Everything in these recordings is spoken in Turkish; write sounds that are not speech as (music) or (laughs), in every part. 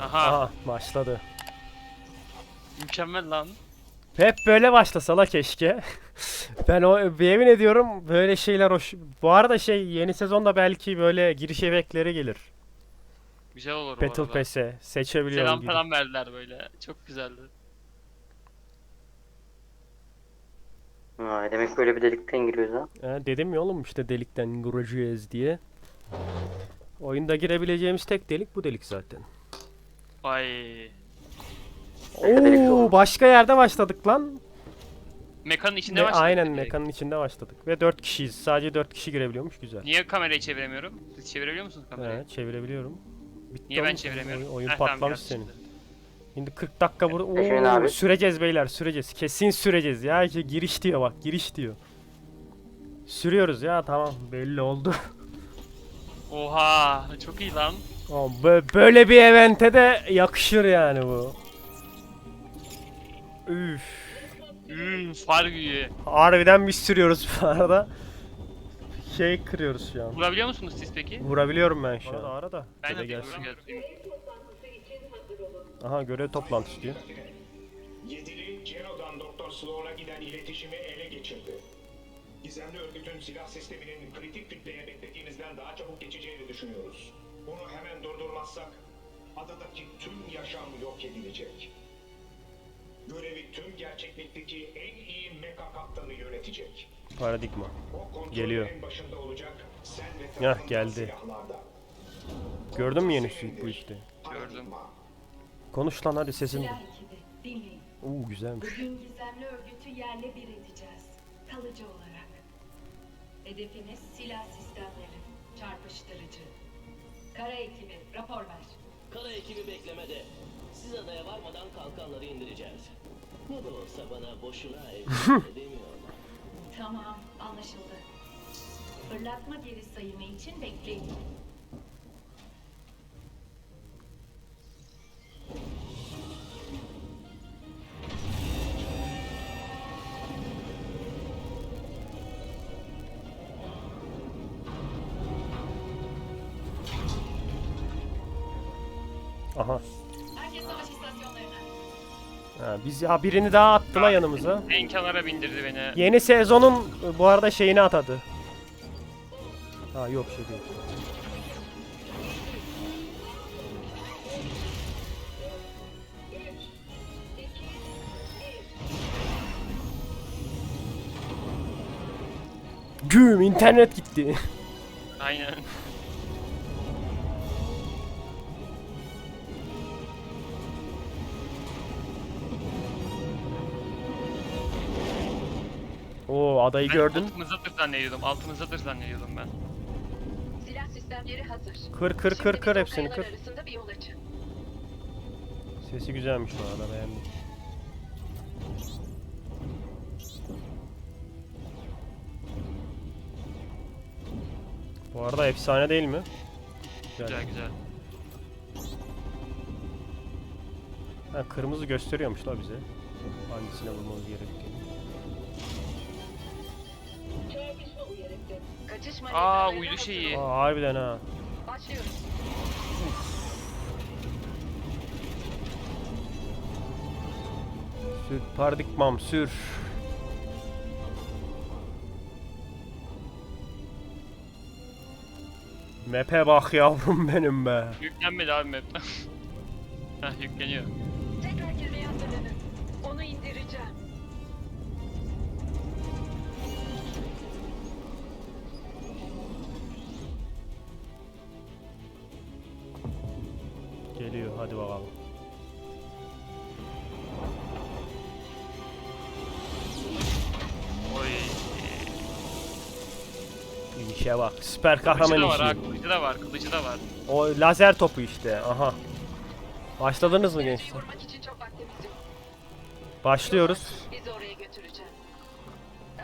Aha. Aha başladı. Mükemmel lan. Hep böyle başlasa la keşke. ben o bir yemin ediyorum böyle şeyler hoş. Bu arada şey yeni sezonda belki böyle giriş efektleri gelir. Güzel olur Battle. Pass'e seçebiliyorum Selam gibi. falan verdiler böyle. Çok güzeldi. Vay demek böyle bir delikten giriyoruz ha. Ha, dedim ya oğlum işte delikten gireceğiz diye. Oyunda girebileceğimiz tek delik bu delik zaten. Vay. Oo başka yerde başladık lan. Mekanın içinde Ve başladık. aynen direkt. mekanın içinde başladık. Ve 4 kişiyiz. Sadece 4 kişi girebiliyormuş güzel. Niye kamerayı çeviremiyorum? Siz çevirebiliyor musunuz kamerayı? Evet çevirebiliyorum. Bitti Niye ben oğlum. çeviremiyorum? Oyun, oyun Heh, tamam, patlamış biraz senin. şimdi. Şimdi 40 dakika burada. Eşeğin Oo, abi. süreceğiz beyler süreceğiz. Kesin süreceğiz ya. Ki Giriş diyor bak giriş diyor. Sürüyoruz ya tamam belli oldu. (laughs) Oha çok iyi lan. Bö- böyle bir evente de yakışır yani bu. Üf. Hmm, far büyüğü. Harbiden biz sürüyoruz (laughs) bu arada. Şey kırıyoruz şu an. Vurabiliyor musunuz siz peki? Vurabiliyorum ben şu an. Arada. Ben Dede de gelsin. Aha görev toplantısı diyor. Yedili Geno'dan Doktor Sloan'a giden iletişimi ele geçirdi. Gizemli örgütün silah sisteminin kritik kütleye beklediğimizden daha çabuk geçeceğini düşünüyoruz. Bunu hemen durdurmazsak adadaki tüm yaşam yok edilecek. Görevi tüm gerçeklikteki en iyi meka kaptanı yönetecek. Paradigma. Geliyor. en başında olacak. Sen ve Yah, tarafından geldi. silahlarda. Gördün mü yeni suit bu işte? Gördüm. Konuş lan hadi sesin. Silah ekibi, dinleyin. Oo güzelmiş. Bugün gizemli örgütü yerle bir edeceğiz. Kalıcı olarak. Hedefimiz silah sistemleri. Çarpıştırıcı. Kara ekibi, rapor ver. Kara ekibi beklemede. Siz adaya varmadan kalkanları indireceğiz. Ne de olsa bana boşuna (laughs) evlilik edemiyorlar. Tamam, anlaşıldı. Fırlatma geri sayımı için bekleyin. Aha. Ha, biz ya birini daha attılar yanımıza. En kenara bindirdi beni. Yeni sezonun e, bu arada şeyini atadı. Ha yok şey değil. Güm internet gitti. Aynen. Oo adayı Ben gördün. Altımızdadır zannediyordum. Altımızdadır zannediyordum ben. Silah sistemleri hazır. Kır kır kır kır hepsini kır. arasında bir yol açın. Sesi güzelmiş bu arada beğendim. Bu arada efsane değil mi? Güzel güzel. Ha, kırmızı gösteriyormuş la bize. Hangisine vurmamız gerektiğini. Kaçış Aa uydu şeyi. Aa harbiden ha. Başlıyoruz. Sür paradigmam sür. Map'e bak yavrum benim be. Yüklenmedi abi map. (laughs) Heh yükleniyor. Tekrar girmeye hazırlanın. Onu indireceğim. Geliyor hadi bakalım. Oy. İşe bak. Süper Kılıcı kahraman da var ha. işi. Kılıcı da var. Kılıcı da var. O lazer topu işte. Aha. Başladınız mı gençler? Vurmak için çok vaktimiz yok. Başlıyoruz. Bizi oraya götüreceğim.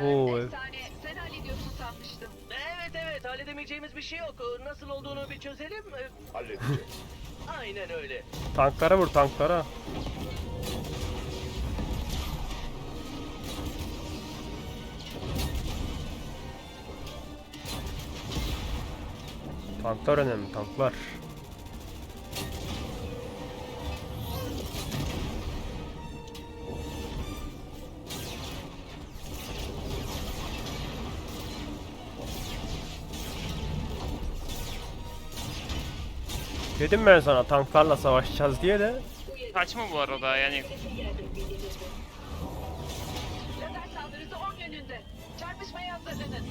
Oo. Efsane, sen hallediyorsun sanmıştım. Evet evet halledemeyeceğimiz bir şey yok. Nasıl olduğunu bir çözelim. Halledecek. Aynen öyle. Tanklara vur tanklara. Tanklar önemli tanklar. Dedim ben sana tanklarla savaşacağız diye de. Saçma bu arada yani. Lazer saldırısı 10 yönünde. Çarpışmaya hazırlanın.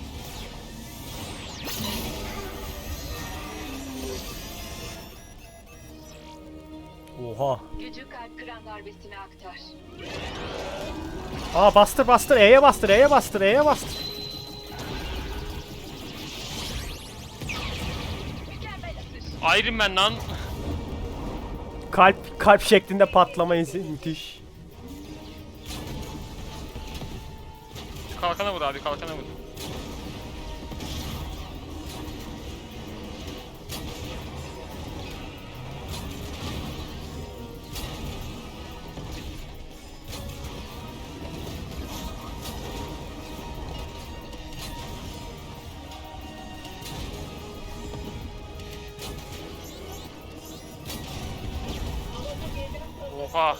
Oha. Gücü kalp kıran darbesine aktar. Aa bastır bastır E'ye bastır E'ye bastır E'ye bastır. Iron Man lan. Kalp kalp şeklinde patlama izi müthiş. Şu kalkana vur abi kalkana vur. Oha.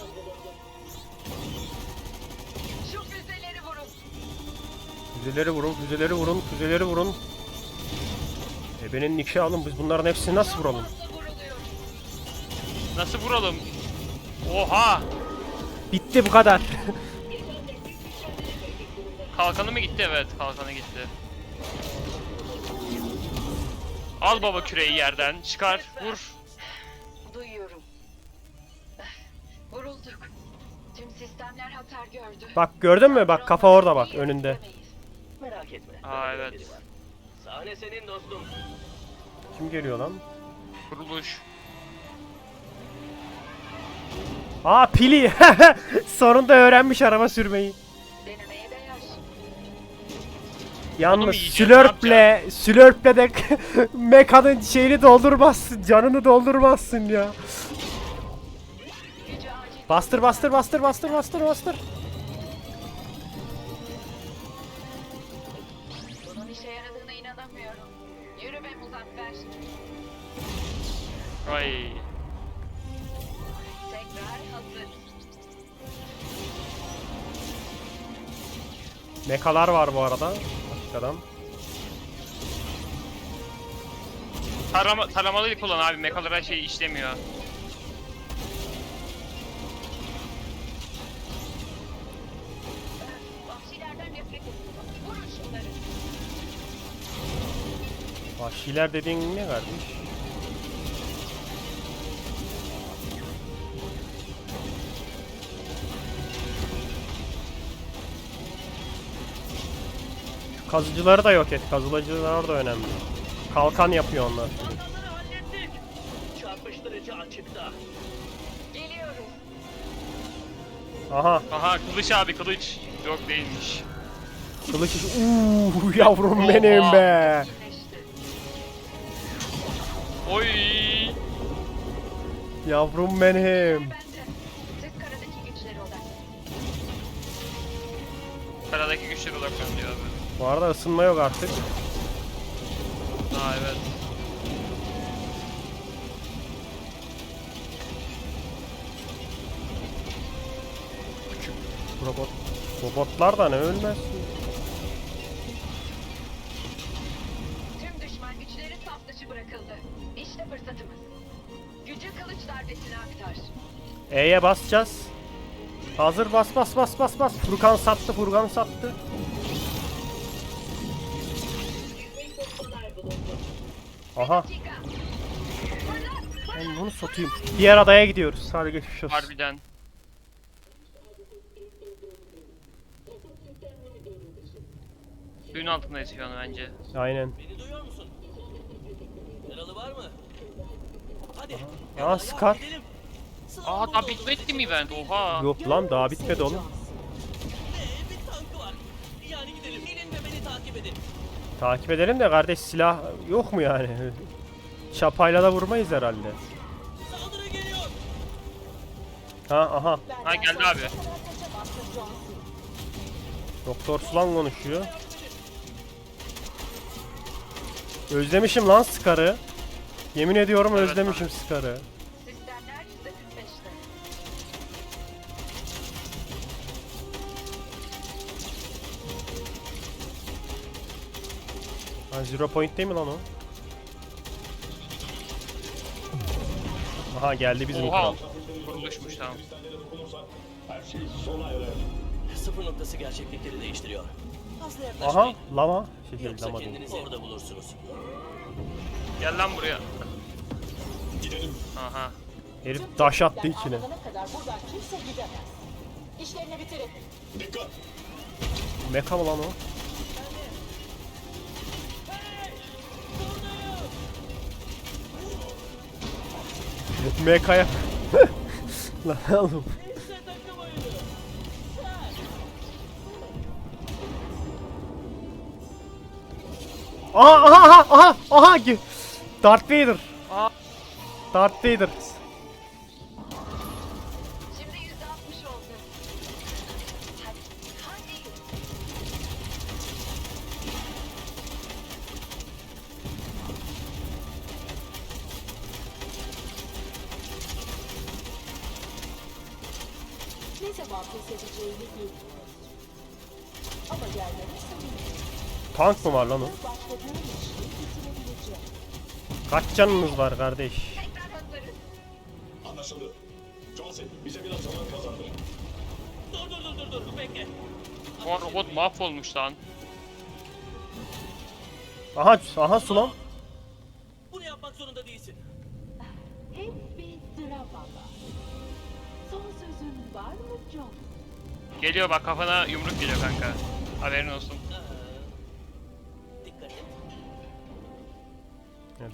Şu füzeleri vurun. Füzeleri vurun, füzeleri vurun, füzeleri vurun. Ebenin nikşi alın biz bunların hepsini nasıl vuralım? Nasıl vuralım? Oha. Bitti bu kadar. Kalkanı mı gitti? Evet kalkanı gitti. Al baba küreği yerden. Çıkar. Vur. Sistemler hasar gördü. Bak gördün mü? Bak kafa orada bak önünde. Merak etme. Aa, evet. Sahne senin dostum. Kim geliyor lan? Kuruluş. Aa pili. (laughs) Sonunda öğrenmiş araba sürmeyi. Denemeye değer. Yalnız ne Slurp'le Slurp'le de (laughs) mekanın şeyini doldurmazsın. Canını doldurmazsın ya. Bastır bastır bastır bastır bastır bastır. Bunun işe yaradığına inanamıyorum. Yürü be Muzaffer. Ay. Tekrar hazır. Mekalar var bu arada. Başkadan. Tarama, taramalıyı kullan abi. Mekalara şey işlemiyor. Vahşiler dediğin ne kardeş? Şu kazıcıları da yok et. Kazılacılar da önemli. Kalkan yapıyor onlar. Kalkanları hallettik. Çarpıştırıcı açıkta. Geliyoruz. Aha Aha kılıç abi kılıç. Yok değilmiş. kılıç iş- Uuu yavrum benim be. Oy. Yavrum benim. Karadaki güçleri odaklanın. Karadaki güçler odaklanıyor abi. Bu arada ısınma yok artık. Aa evet. Küçük robot. Robotlar da ne ölmez. Tüm düşman güçleri saf dışı bırakıldı. İşte fırsatımız. Gücü kılıç darbesine aktar. E'ye basacağız. Hazır bas bas bas bas bas. Furkan sattı Furkan sattı. Aha ben bunu satayım. Diğer adaya gidiyoruz. Hadi geçmiş olsun. Harbiden. Suyun altındayız şu an bence. Aynen. Beni duyuyor musun? Yaralı var mı? Hadi. Aa Scar. gidelim. Aa daha bitmedi mi event? Oha. Yok lan daha bitmedi oğlum. Ee, bir tankı var. Yani gidelim. Gelin ve beni takip edin. Takip edelim de kardeş silah yok mu yani? (laughs) Çapayla da vurmayız herhalde. Saldırı geliyor. Ha aha. Ha geldi abi. Doktor Sulan konuşuyor. Özlemişim lan Scar'ı. Yemin ediyorum Evet, özlemişim Scar'ı. Sistemler %45'te. Ha zero point değil mi lan o? Aha geldi bizim Oha. kral. Kuruluşmuş tamam. Her şey sona erer. Sıfır noktası gerçeklikleri değiştiriyor. Fazla Aha yaklaşmayın. lama. Şey, Yoksa lama değil. kendinizi orada bulursunuz. Gel lan buraya. Gidelim. Aha. Herif daş attı içine. Anılana kadar buradan kimse gidemez. İşlerini bitirin. Dikkat. Meka mı lan o? Mekaya. lan oğlum. Aha aha aha aha aha Darth Vader. Darth Vader. Şimdi yüzde altmış oldu. Hadi, hadi. Ne zaman pes edeceğini. Ama senin. Tank mı var lan o? Başladığın. Kaç canınız var kardeş? Anlaşıldı. Johnson bize biraz zaman kazandır. Dur dur dur dur dur bekle. O robot mahvolmuş lan. Aha aha su lan. Bunu yapmak zorunda değilsin. Hep bir drama var. Son sözün var mı John? Geliyor bak kafana yumruk geliyor kanka. Haberin olsun.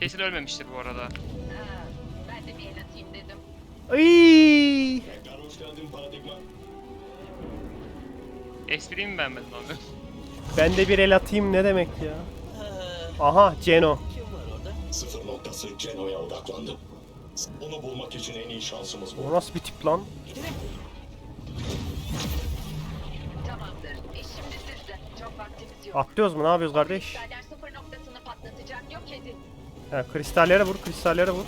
Kesin ölmemiştir bu arada. Aa, ben de bir el atayım dedim. Ay! Tekrar hoş geldin paradigma. Espriyi mi beğenmedin abi? Ben de bir el atayım ne demek ya? Aha Ceno. kim var orada? Sıfır noktası Geno'ya odaklandı. Onu bulmak için en iyi şansımız bu. O nasıl bir tip lan? Gidelim. Tamamdır. İş şimdi sizde. Çok vaktimiz yok. Atlıyoruz mu? Ne yapıyoruz kardeş? He, kristallere vur, kristallere vur.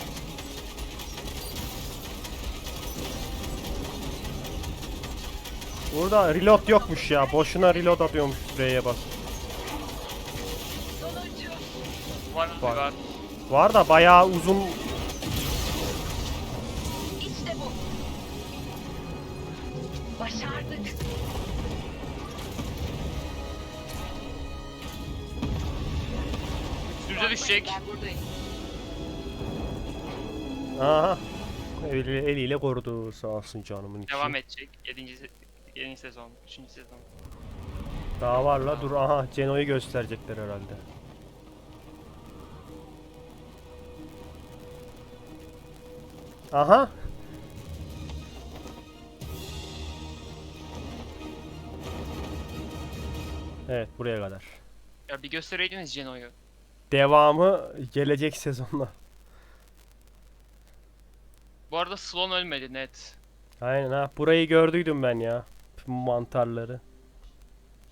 Burada reload yokmuş ya. Boşuna reload atıyormuş R'ye bas. Var. var. Var da bayağı uzun. Düşecek. Ben buradayım. Aha. Eli, eliyle korudu sağ olsun canımın içi. Devam edecek. 7. Se- yeni sezon. 3. sezon. Daha var la dur aha Ceno'yu gösterecekler herhalde. Aha. Evet buraya kadar. Ya bir göstereydiniz Geno'yu. Devamı gelecek sezonda. Bu arada Sloan ölmedi net. Aynen ha burayı gördüydüm ben ya. Mantarları.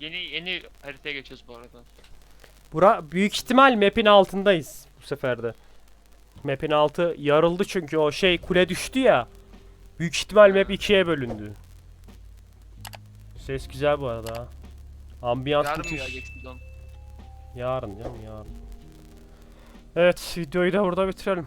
Yeni yeni haritaya geçiyoruz bu arada. Bura büyük ihtimal map'in altındayız bu seferde. Map'in altı yarıldı çünkü o şey kule düştü ya. Büyük ihtimal map ikiye bölündü. Ses güzel bu arada ha. Ambiyans Yarın mı müthiş. sezon? Yarın canım yarın. Evet videoyu da burada bitirelim.